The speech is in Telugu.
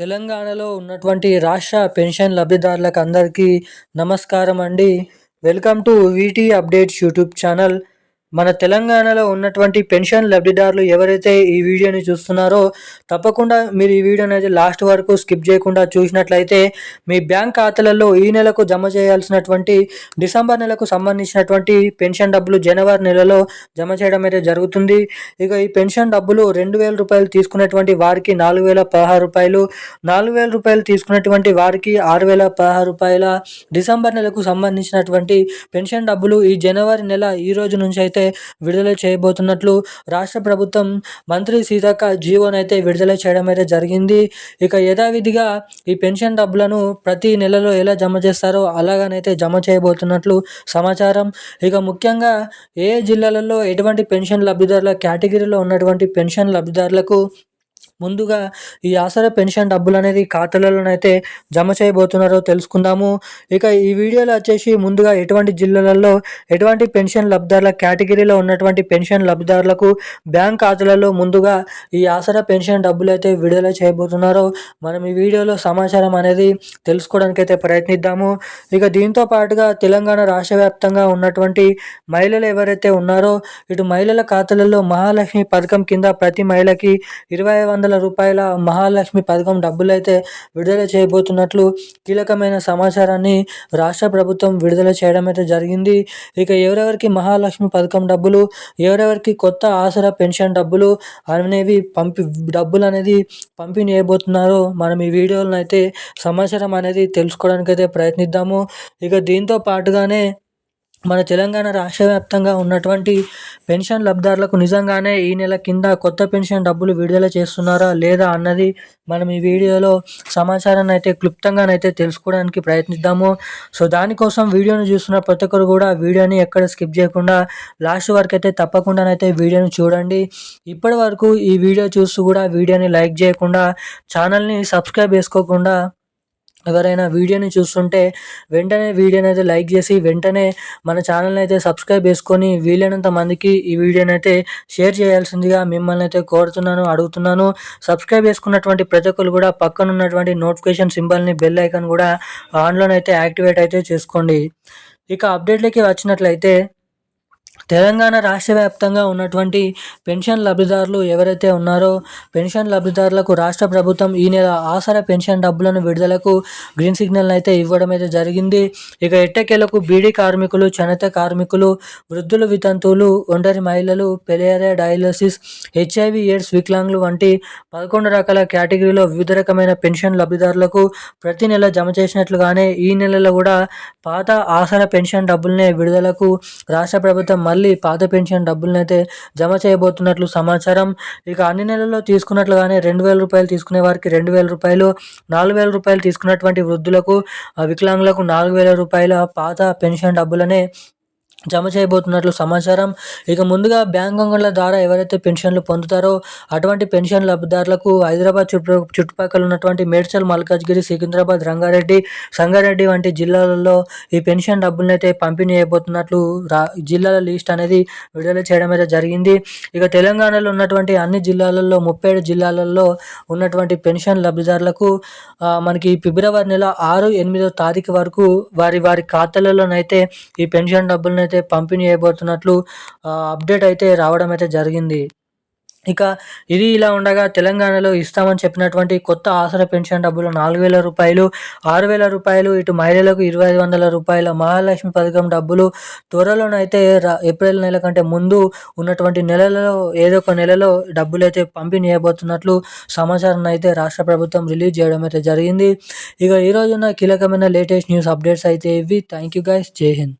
తెలంగాణలో ఉన్నటువంటి రాష్ట్ర పెన్షన్ లబ్ధిదారులకు అందరికీ నమస్కారం అండి. Welcome to VT updates YouTube channel. మన తెలంగాణలో ఉన్నటువంటి పెన్షన్ లబ్ధిదారులు ఎవరైతే ఈ వీడియోని చూస్తున్నారో తప్పకుండా మీరు ఈ వీడియోని అయితే లాస్ట్ వరకు స్కిప్ చేయకుండా చూసినట్లయితే మీ బ్యాంక్ ఖాతాలలో ఈ నెలకు జమ చేయాల్సినటువంటి డిసెంబర్ నెలకు సంబంధించినటువంటి పెన్షన్ డబ్బులు జనవరి నెలలో జమ చేయడం అయితే జరుగుతుంది. ఇక ఈ పెన్షన్ డబ్బులు రెండు వేల రూపాయలు తీసుకున్నటువంటి వారికి నాలుగు వేల పదహారు రూపాయలు నాలుగు వేల రూపాయలు తీసుకున్నటువంటి వారికి ఆరు వేల పదహారు రూపాయల డిసెంబర్ నెలకు సంబంధించినటువంటి పెన్షన్ డబ్బులు ఈ జనవరి నెల ఈ రోజు నుంచి అయితే విడుదల చేయబోతున్నట్లు రాష్ట్ర ప్రభుత్వం మంత్రి సీతక్క జీవోనైతే విడుదల చేయడం అయితే జరిగింది. ఇక యథావిధిగా ఈ పెన్షన్ డబ్బులను ప్రతి నెలలో ఎలా జమ చేస్తారో అలాగనైతే జమ చేయబోతున్నట్లు సమాచారం. ఇక ముఖ్యంగా ఏ జిల్లాలలో ఎటువంటి పెన్షన్ లబ్ధిదారుల కేటగిరీలో ఉన్నటువంటి పెన్షన్ లబ్ధిదారులకు ముందుగా ఈ ఆసరా పెన్షన్ డబ్బులు అనేది ఖాతాలలోనైతే జమ చేయబోతున్నారో తెలుసుకుందాము. ఇక ఈ వీడియోలో వచ్చేసి ముందుగా ఎటువంటి జిల్లాలలో ఎటువంటి పెన్షన్ లబ్ధిదారుల కేటగిరీలో ఉన్నటువంటి పెన్షన్ లబ్ధిదారులకు బ్యాంక్ ఖాతాలలో ముందుగా ఈ ఆసరా పెన్షన్ డబ్బులు అయితే విడుదల చేయబోతున్నారో మనం ఈ వీడియోలో సమాచారం అనేది తెలుసుకోవడానికి అయితే ప్రయత్నిద్దాము. ఇక దీంతో పాటుగా తెలంగాణ రాష్ట్ర వ్యాప్తంగా ఉన్నటువంటి మహిళలు ఎవరైతే ఉన్నారో ఇటు మహిళల ఖాతాలలో మహాలక్ష్మి పథకం కింద ప్రతి మహిళకి ఇరవై వందల వందల రూపాయల మహాలక్ష్మి పథకం డబ్బులు అయితే విడుదల చేయబోతున్నట్లు కీలకమైన సమాచారాన్ని రాష్ట్ర ప్రభుత్వం విడుదల చేయడం అయితే జరిగింది. ఇక ఎవరెవరికి మహాలక్ష్మి పథకం డబ్బులు ఎవరెవరికి కొత్త ఆసరా పెన్షన్ డబ్బులు అనేవి పంపి డబ్బులు అనేది పంపిణీ చేయబోతున్నారో మనం ఈ వీడియోలను అయితే సమాచారం అనేది తెలుసుకోవడానికి అయితే ప్రయత్నిద్దాము. ఇక దీంతో పాటుగానే మన తెలంగాణ రాష్ట్ర వ్యాప్తంగా ఉన్నటువంటి పెన్షన్ లబ్ధిదారులకు నిజంగానే ఈ నెల కింద కొత్త పెన్షన్ డబ్బులు విడుదల చేస్తున్నారా లేదా అన్నది మనం ఈ వీడియోలో సమాచారాన్ని అయితే క్లుప్తంగానైతే తెలుసుకోవడానికి ప్రయత్నిద్దాము. సో దానికోసం వీడియోని చూస్తున్న ప్రతి ఒక్కరు కూడా వీడియోని ఎక్కడ స్కిప్ చేయకుండా లాస్ట్ వరకు అయితే తప్పకుండానైతే వీడియోని చూడండి. ఇప్పటి వరకు ఈ వీడియో చూస్తూ కూడా వీడియోని లైక్ చేయకుండా ఛానల్ని సబ్స్క్రైబ్ చేసుకోకుండా ఎవరైనా వీడియోని చూస్తుంటే వెంటనే వీడియోని అయితే లైక్ చేసి వెంటనే మన ఛానల్ని అయితే సబ్స్క్రైబ్ చేసుకొని వీలైనంత మందికి ఈ వీడియోని అయితే షేర్ చేయాల్సిందిగా మిమ్మల్ని అయితే కోరుతున్నాను అడుగుతున్నాను. సబ్స్క్రైబ్ చేసుకున్నటువంటి ప్రతి ఒక్కరు కూడా పక్కన ఉన్నటువంటి నోటిఫికేషన్ సింబల్ని బెల్ ఐకాన్ కూడా ఆన్లోనైతే యాక్టివేట్ అయితే చేసుకోండి. ఇక అప్డేట్లకి వచ్చినట్లయితే తెలంగాణ రాష్ట్ర వ్యాప్తంగా ఉన్నటువంటి పెన్షన్ లబ్ధిదారులు ఎవరైతే ఉన్నారో పెన్షన్ లబ్ధిదారులకు రాష్ట్ర ప్రభుత్వం ఈ నెల ఆసరా పెన్షన్ డబ్బులను విడుదలకు గ్రీన్ సిగ్నల్ అయితే ఇవ్వడం అయితే జరిగింది. ఇక ఎట్టకేలకు బీడీ కార్మికులు చనిత కార్మికులు వృద్ధులు వితంతువులు ఒంటరి మహిళలు పెలేరియా డయాలసిస్ హెచ్ఐవి ఎయిడ్స్ వికలాంగులు వంటి పదకొండు రకాల కేటగిరీలో వివిధ రకమైన పెన్షన్ లబ్ధిదారులకు ప్రతి నెల జమ చేసినట్లుగానే ఈ నెలలో కూడా పాత ఆసర పెన్షన్ డబ్బులనే విడుదలకు రాష్ట్ర ప్రభుత్వం మళ్ళీ పాత పెన్షన్ డబ్బులనైతే జమ చేయబోతున్నట్లు సమాచారం. ఇక అన్ని నెలల్లో తీసుకున్నట్లుగానే రెండు వేల రూపాయలు తీసుకునే వారికి రెండు వేల రూపాయలు నాలుగు వేల రూపాయలు తీసుకున్నటువంటి వృద్ధులకు వికలాంగులకు నాలుగు వేల రూపాయల పాత పెన్షన్ డబ్బులనే జమ చేయబోతున్నట్లు సమాచారం. ఇక ముందుగా బ్యాంక్ అకౌంట్ల ద్వారా ఎవరైతే పెన్షన్లు పొందుతారో అటువంటి పెన్షన్ లబ్ధిదారులకు హైదరాబాద్ చుట్టూ చుట్టుపక్కల ఉన్నటువంటి మేడ్చల్ మల్కాజ్గిరి సికింద్రాబాద్ రంగారెడ్డి సంగారెడ్డి వంటి జిల్లాలలో ఈ పెన్షన్ డబ్బులను అయితే పంపిణీ చేయబోతున్నట్లు రా జిల్లాల లిస్ట్ అనేది విడుదల చేయడం అయితే జరిగింది. ఇక తెలంగాణలో ఉన్నటువంటి అన్ని జిల్లాలలో ముప్పై ఏడు జిల్లాలలో ఉన్నటువంటి పెన్షన్ లబ్ధిదారులకు మనకి ఫిబ్రవరి నెల ఆరు ఎనిమిదో తారీఖు వరకు వారి వారి ఖాతాలలోనైతే ఈ పెన్షన్ డబ్బులను అయితే పంపిణీ చేయబోతున్నట్లు అప్డేట్ అయితే రావడం అయితే జరిగింది. ఇక ఇది ఇలా ఉండగా తెలంగాణలో ఇస్తామని చెప్పినటువంటి కొత్త ఆసరా పెన్షన్ డబ్బులు నాలుగు వేల రూపాయలు ఆరు వేల రూపాయలు ఇటు మహిళలకు ఇరవై ఐదు వందల రూపాయల మహాలక్ష్మి పథకం డబ్బులు త్వరలోనైతే ఏప్రిల్ నెల కంటే ముందు ఉన్నటువంటి నెలలో ఏదో ఒక నెలలో డబ్బులు అయితే పంపిణీ చేయబోతున్నట్లు సమాచారం అయితే రాష్ట్ర ప్రభుత్వం రిలీజ్ చేయడం అయితే జరిగింది. ఇక ఈరోజున కీలకమైన లేటెస్ట్ న్యూస్ అప్డేట్స్ అయితే ఇవి. థ్యాంక్ యూ గైస్ జై హింద్.